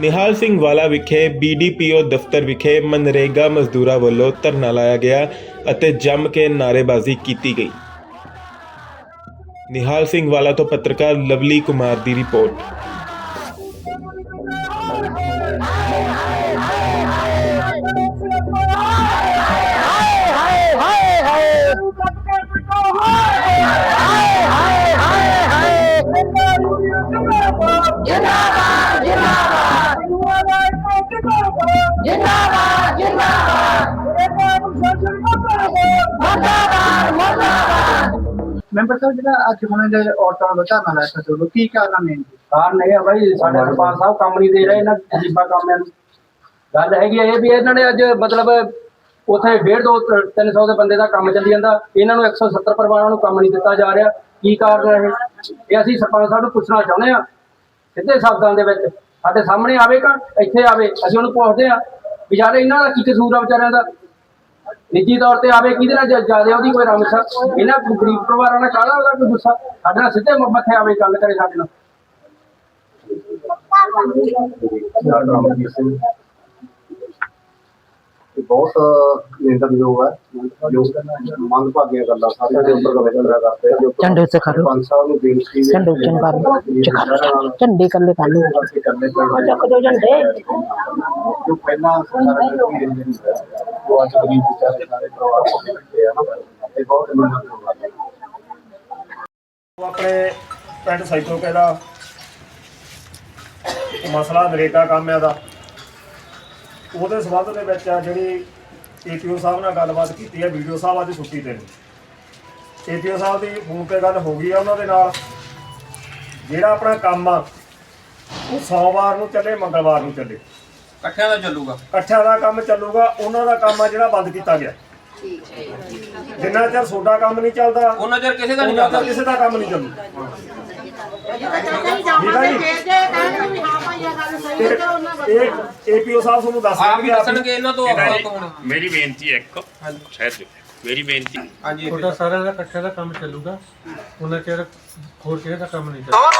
ਨਿਹਾਲ ਸਿੰਘ ਵਾਲਾ ਵਿਖੇ ਬੀਡੀਪੀਓ ਦਫ਼ਤਰ ਵਿਖੇ ਮਨਰੇਗਾ ਮਜ਼ਦੂਰਾਂ ਵੱਲੋਂ ਧਰਨਾ ਲਾਇਆ ਗਿਆ ਅਤੇ ਜੰਮ ਕੇ ਨਾਅਰੇਬਾਜ਼ੀ ਕੀਤੀ ਗਈ। ਨਿਹਾਲ ਸਿੰਘ ਵਾਲਾ ਤੋਂ ਪੱਤਰਕਾਰ ਲਵਲੀ ਕੁਮਾਰ ਦੀ ਰਿਪੋਰਟ। ਜਿੰਦਾਬਾਦ ਜਿੰਦਾਬਾਦ। ਜਿੰਦਾਬਾਦ ਜਿੰਦਾਬਾਦ। ਮੁਰਦਾਬਾਦ ਮੁਰਦਾਬਾਦ। ਮੈਂਬਰ ਸਾਹਿਬ ਜਿਹੜਾ ਅੱਜ ਹੁਣ ਦੇ ਔਰਤਾਂ ਦਾ ਧਰਨਾ ਲਾਇਆ ਸੀ ਚਲੋ ਕੀ ਕਾਰਨ ਹੈ ਕਾਰਨ ਇਹ ਆ ਬਾਈ ਸਾਡੇ ਸਰਪੰਚ ਸਾਹਿਬ ਕੰਮ ਨਹੀਂ ਦੇ ਰਹੇ ਇਹਨਾਂ ਅਜੀਬਾ ਕੰਮਾਂ ਨੂੰ। ਗੱਲ ਹੈਗੀ ਆ ਇਹ ਵੀ ਇਹਨਾਂ ਨੇ ਅੱਜ ਮਤਲਬ ਉਥੇ 1.5 ਦੋ 300 ਦੇ ਬੰਦੇ ਦਾ ਕੰਮ ਚੱਲੀ ਜਾਂਦਾ। ਇਹਨਾਂ ਨੂੰ 170 ਪਰਿਵਾਰਾਂ ਨੂੰ ਕੰਮ ਨਹੀਂ ਦਿੱਤਾ ਜਾ ਰਿਹਾ। ਕੀ ਕਾਰਨ ਹੈ ਇਹ? ਇਹ ਅਸੀਂ ਸਰਪੰਚ ਸਾਹਿਬ ਨੂੰ ਪੁੱਛਣਾ ਚਾਹੁੰਦੇ ਆ ਸਿੱਧੇ ਸ਼ਬਦਾਂ ਦੇ ਵਿੱਚ। ਸਾਡੇ ਸਾਹਮਣੇ ਆਵੇਗਾ ਇੱਥੇ ਆਵੇ ਅਸੀਂ ਉਹਨੂੰ ਪੁੱਛਦੇ ਆ ਵਿਚਾਰੇ ਇਹਨਾਂ ਦਾ ਕੀ ਕਸੂਰ ਆ ਵਿਚਾਰਿਆਂ ਦਾ? ਨਿੱਜੀ ਤੌਰ ਤੇ ਆਵੇ ਕਿਹਦੇ ਨਾਲ ਜ਼ਿਆਦਾ ਉਹਦੀ ਕੋਈ ਰਮਸ? ਇਹਨਾਂ ਗਰੀਬ ਪਰਿਵਾਰਾਂ ਨਾਲ ਕਾਹਦਾ ਉਹਦਾ ਕੋਈ ਗੁੱਸਾ? ਸਾਡੇ ਨਾਲ ਸਿੱਧੇ ਮੱਥੇ ਆਵੇ ਗੱਲ ਕਰੇ ਸਾਡੇ ਨਾਲ। ਇਹ ਬਹੁਤ ਨਿੰਦਣਯੋਗ ਹੈ। ਜੋ ਮੰਦਭਾਗੀਆਂ ਗੱਲਾਂ ਸਾਰੀਆਂ ਦੇ ਉੱਪਰ ਕਰਦੇ ਆ। ਝੰਡੇ ਉੱਤੇ ਖੜੋ। ਪੰਜ ਸਾਹਿਬ ਨੂੰ ਬੇਨਤੀ ਹੈ। ਝੰਡੇ ਉੱਤੇ ਲਓ। ਝੰਡੇ ਕੱਲੇ ਪੈਣੇ ਚੱਕ ਦਿਓ ਝੰਡੇ। ਜੋ ਪਹਿਲਾਂ ਸਰਕਾਰ ਹੈ ਉਹ ਅੱਜ ਗਰੀਬ ਵਿਚਾਰੇ ਸਾਰੇ ਪਰਿਵਾਰ ਕੋਲ ਬੈਠੇ ਆ ਇਹ ਬਹੁਤ ਨਿੰਦਣਯੋਗ ਹੈ। ਉਹ ਆਪਣੇ ਪਿੰਡ ਸੈਦੋਕੇ ਦਾ ਉਹ ਮਸਲਾ ਨਰੇਗਾ ਕੰਮ ਆ ਦਾ। ਉਹਦੇ ਸਬੰਧ ਦੇ ਵਿੱਚ ਆ ਜਿਹੜੀ ਏਪੀਓ ਸਾਹਿਬ ਨਾਲ ਗੱਲਬਾਤ ਕੀਤੀ ਹੈ ਵੀਡੀਓ ਸਾਹਿਬ ਅੱਜ ਛੁੱਟੀ ਤੇ ਨੇ। ਏਪੀਓ ਸਾਹਿਬ ਦੀ ਫੋਨ ਤੇ ਗੱਲ ਹੋ ਗਈ ਆ ਉਹਨਾਂ ਦੇ ਨਾਲ। ਜਿਹੜਾ ਆਪਣਾ ਕੰਮ ਆ ਉਹ ਸੋਮਵਾਰ ਨੂੰ ਚੱਲੇ ਮੰਗਲਵਾਰ ਨੂੰ ਚੱਲੇ। ਇਕੱਠਿਆਂ ਦਾ ਚੱਲੂਗਾ? ਇਕੱਠਿਆਂ ਦਾ ਕੰਮ ਚੱਲੂਗਾ ਉਹਨਾਂ ਦਾ ਕੰਮ ਆ ਜਿਹੜਾ ਬੰਦ ਕੀਤਾ ਗਿਆ। ਜਿੰਨਾ ਚਿਰ ਤੁਹਾਡਾ ਕੰਮ ਨਹੀਂ ਚੱਲਦਾ ਉਹਨਾਂ ਚਿਰ ਕਿਸੇ ਦਾ ਨਹੀਂ ਉਹਨਾਂ ਦਾ ਚੱਲਦਾ। ਕਿਸੇ ਦਾ ਕੰਮ ਨਹੀਂ ਚੱਲੂ। ਠੀਕ ਹੈ ਜੀ ਇਹ ਏਪੀਓ ਸਾਹਿਬ ਤੁਹਾਨੂੰ ਦੱਸ ਆਪ ਹੀ ਦੇਣਗੇ ਦੱਸਣਗੇ ਇਹਨਾਂ ਤੋਂ ਆਪਾਂ ਕੌਣ ਮੇਰੀ ਬੇਨਤੀ ਹੈ ਇੱਕ। ਜਾਓ ਮੇਰੀ ਬੇਨਤੀ। ਹਾਂਜੀ ਤੁਹਾਡਾ ਸਾਰਿਆਂ ਦਾ ਇਕੱਠੇ ਦਾ ਕੰਮ ਚੱਲੂਗਾ। ਉਹਨਾਂ ਚਿਰ ਹੋਰ ਕਿਸੇ ਦਾ ਕੰਮ ਨਹੀਂ ਚੱਲੂਗਾ।